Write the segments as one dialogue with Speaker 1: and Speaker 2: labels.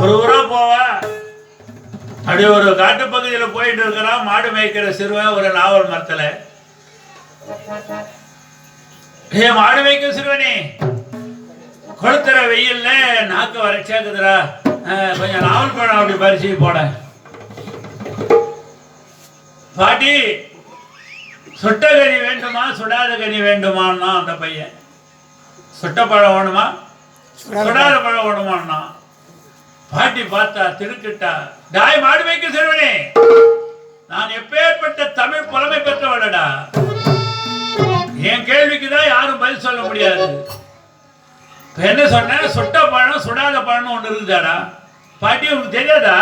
Speaker 1: ஒரு ஊரா போவா. அப்படி ஒரு காட்டு பகுதியில போயிட்டு இருக்கிறான் மாடு மேய்க்கிற சிறுவன் ஒரு நாவல் மரத்துல. ஏ மாடு மேய்க்கிற சிறுவனே கொளுத்துற வெயில்ல நாக்கு வறட்சியாக்குதுடா. அஹ், கொஞ்சம் நாவல் பழம் அப்படி பறிச்சு போட. பாட்டி சுட்ட கனி வேண்டுமா சுடாத கனி வேண்டுமான்னா அந்த பையன். சுட்ட பழம் வேணுமா? சுடாத பழம் வேணுமான்னா. பாட்டி பார்த்தா திருக்கிட்டா டாய் மாடு வைக்க சிறுவனே நான் எப்பேற்பட்ட தமிழ் புலமை பெற்றவளடா? என் கேள்விக்கு தான் யாரும் பதில் சொல்ல முடியாது. என்ன சொன்ன? சுட்ட பழம் சுடாத பழம் ஒண்ணு இருந்தாடா பாட்டி உனக்கு தெரியாதா?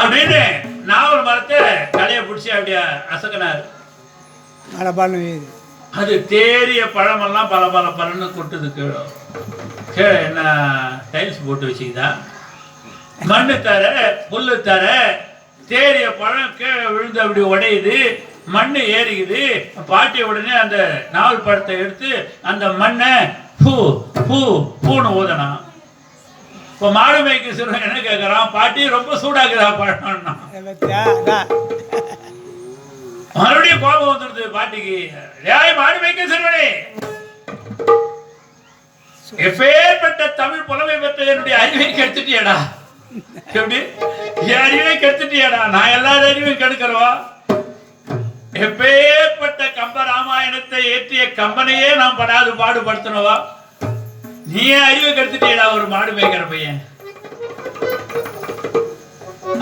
Speaker 1: அப்படின்னு நாவல் மரத்தை கலையை பிடிச்சி அப்படியே அசக்கினார்.
Speaker 2: மழைப்பான்னு
Speaker 1: அது தேறிய பழமெல்லாம் பல பல பலன்னு கொட்டுது கீழே கீழே என்ன டைல்ஸ் போட்டு வச்சுக்கிதா? மண்ணு தர புல்லு தர தேறிய பழம் கீழே விழுந்து அப்படி உடையுது மண்ணு ஏறிக்குது. பாட்டி உடனே அந்த நாவல் பழத்தை எடுத்து அந்த மண்ணை பூ பூ பூன்னு ஊதனா. இப்போ மாடு மேய்க்க சிறுவன் என்ன கேட்குறான் பாட்டி ரொம்ப சூடாக்குதா பழம்னா. கோபம் வந்துடுது பாட்டிக்கு. ஏய் மாடு மேய்க்க சிறுவனே எப்பேற்பட்ட தமிழ் புலமை பெற்ற என்னுடைய அறிவை கெடுத்துட்டியடா. எப்படி? என் அறிவை கெடுத்துட்டியடா. நான் எல்லா அறிவையும் கெடுக்கிறவா? எப்பேற்பட்ட கம்ப ராமாயணத்தை ஏற்றிய கம்பனையே நாம் படாது பாடுபடுத்தினவா? நீ ஏன் அறிவை கெடுத்துட்டியடா ஒரு மாடு மேய்க்கிற பையன்.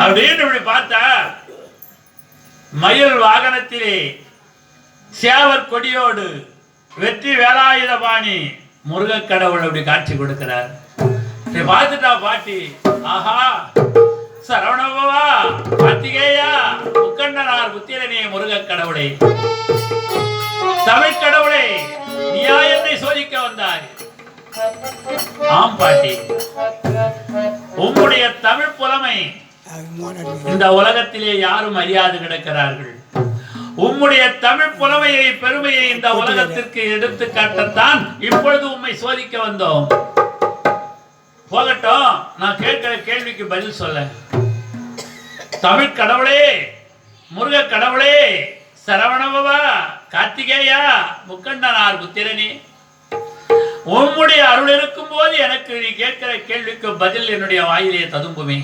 Speaker 1: அப்படின்னு இப்படி பார்த்தா மயில் வாகனத்திலே சேவர் கொடியோடு வெற்றி வேலாயுதபாணி முருகக் கடவுள் அப்படி காட்சி கொடுக்கிறார். பார்த்துட்டா பாட்டி ஆஹா சரவணபவா கார்த்திகேயா முக்கண்ணனார் புத்திரனே முருகக் கடவுளை. தமிழ் கடவுளே நீயா என்னை சோதிக்க வந்தாய்? ஆம் பாட்டி உங்களுடைய தமிழ் புலமை இந்த உலகத்திலே யாரும் அறியாது கிடக்கிறார்கள். உம்முடைய தமிழ் புலமையை பெருமையை இந்த உலகத்திற்கு எடுத்து காட்டத்தான் இப்பொழுது உம்மை சோதிக்க வந்தோம். போகட்டும் நான் கேட்கிற கேள்விக்கு பதில் சொல்ல தமிழ் கடவுளே முருக கடவுளே சரவணபவா கார்த்திகேயா முக்கண்ணனார் புத்திரனே உம்முடைய அருள் இருக்கும் போது எனக்கு நீ கேட்கிற கேள்விக்கு பதில் என்னுடைய வாயிலே ததும்புமே.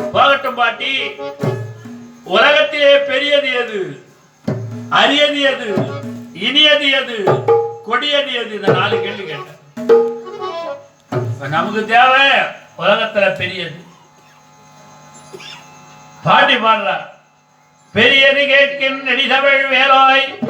Speaker 1: போகட்டும் பாட்டி. உலகத்திலே பெரியது எது? அரியது எது? இனியது எது? கொடியது எது? இந்த நாலு கேள்வி கேட்டேன். நமக்கு தேவை உலகத்துல பெரியது. பாட்டி பாடுறா. பெரியது கேட்கின் நெடிதமிழ் வேலாய்.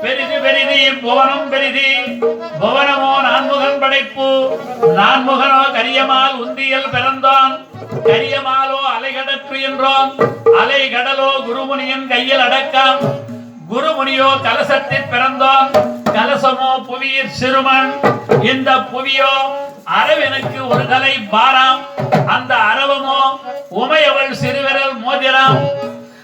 Speaker 1: பெரிது பெரிதி புவனம் பெரிதி. புவனமோ நான்முகன் படைப்பு. நான்முகனோ கரியமால் உந்தியல் பிறந்தான். கரியமாலோ அலைகடற்று என்றோம் அலை கடலோ குருமுனியின் கையில் அடக்கம். குருமுனியோ கலசத்தில் பிறந்தோம் கலசமோ புவியிற் சிறுமன். இந்த புவியோ அரவனுக்கு ஒரு தலை பாரம். அந்த அரவமோ உமையவள் சிறுவிரல் மோதிரம்.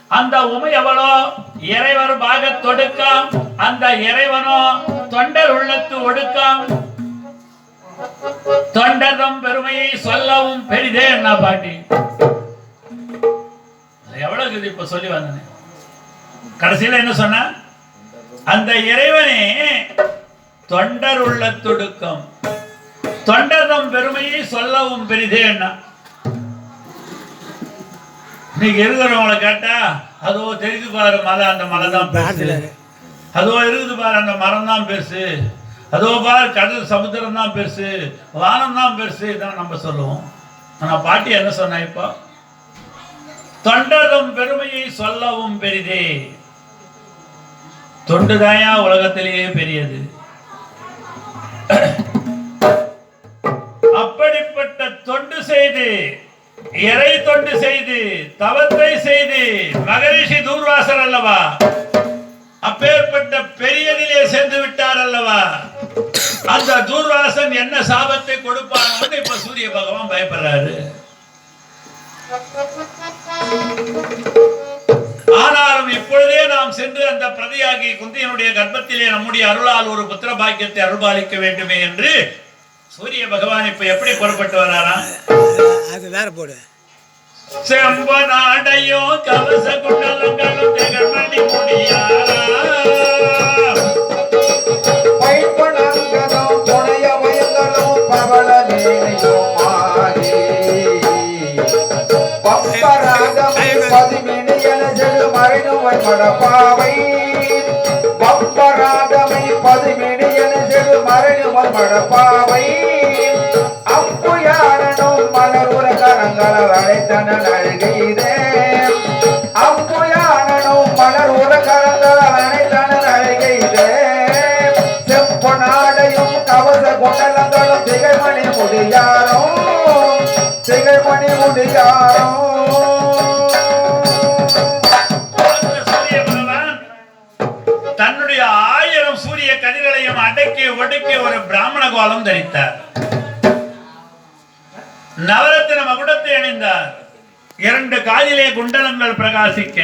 Speaker 1: அந்த உமையவளோ இறைவர் பாகத் தொடுக்கம். அந்த இறைவனோ தொண்டர் உள்ளத்து ஒடுக்கம். தொண்டர்தம் பெருமையை சொல்லவும் பெரிதே என்ன பாட்டி. எவ்வளவு இப்ப சொல்லி வந்தேன் கடைசியில என்ன சொன்ன? அந்த இறைவனே தொண்டர் உள்ள தொடுக்கம் தொண்டர்தம் பெருமையை சொல்லவும் பெரிதே என்ன இன்னைக்கு இருக்கிறவங்கள கேட்டா அதோ தெரியுது பாரு மலை அந்த மலை தான் பெருசு அதோ இருக்குது பாரு அந்த மரம் தான் பெருசு அதோ பார் கடல் சமுத்திரம் தான் பெருசு வானம் தான் பெருசு இதான் நம்ம சொல்லுவோம். ஆனா பாட்டி என்ன சொன்னா இப்போ? தொண்டரும் பெருமையை சொல்லவும் பெரிதே. தொண்டுதாயா உலகத்திலேயே பெரியது. அப்படிப்பட்ட தொண்டு செய்து இறை தொண்டு செய்து தவத்தை செய்து மகரிஷி தூர்வாசர் அல்லவா? அப்பேற்பட்ட பெரியதிலே சென்று விட்டார் அல்லவா? அந்த தூர்வாசன் என்ன சாபத்தை கொடுப்பான்னு இப்ப சூரிய பகவான் பயப்படுறாரு. ஆனாலும் இப்பொழுதே நாம் சென்று அந்த பிரதியாகி குந்தியனுடைய கர்ப்பத்திலே நம்முடைய அருளால் ஒரு புத்திர பாக்கியத்தை அருள்பாலிக்க வேண்டுமே என்று சூரிய பகவான் இப்ப எப்படி புறப்பட்டு வராராம்
Speaker 2: அது வேற போடு.
Speaker 1: செம்பனாடையோ கவச குண்டலங்களும் திகழ்மணி முடியாரா
Speaker 3: மறைனுவன் மடப்பாவை. பம்பராகமை பதிமினி என செடு மறைனுவன் மடப்பாவை. அம்புயாரனும் மலருற அழகிறே அழைத்தனன் அழுகையிலே. அம்புயாரனும் மலருற கரங்களால் அழகிறே செப்பு நாடையும் கவச குண்டலங்களும் திகழ்மணி முடியாரோ திகழ்மணி முடியாரோ
Speaker 1: ஒடுக்கி ஒடுக்கி ஒரு பிராமண கோலம் தரித்தார். நவரத்தின மகுடத்தை அணிந்தார். இரண்டு காதிலே குண்டலங்கள் பிரகாசிக்க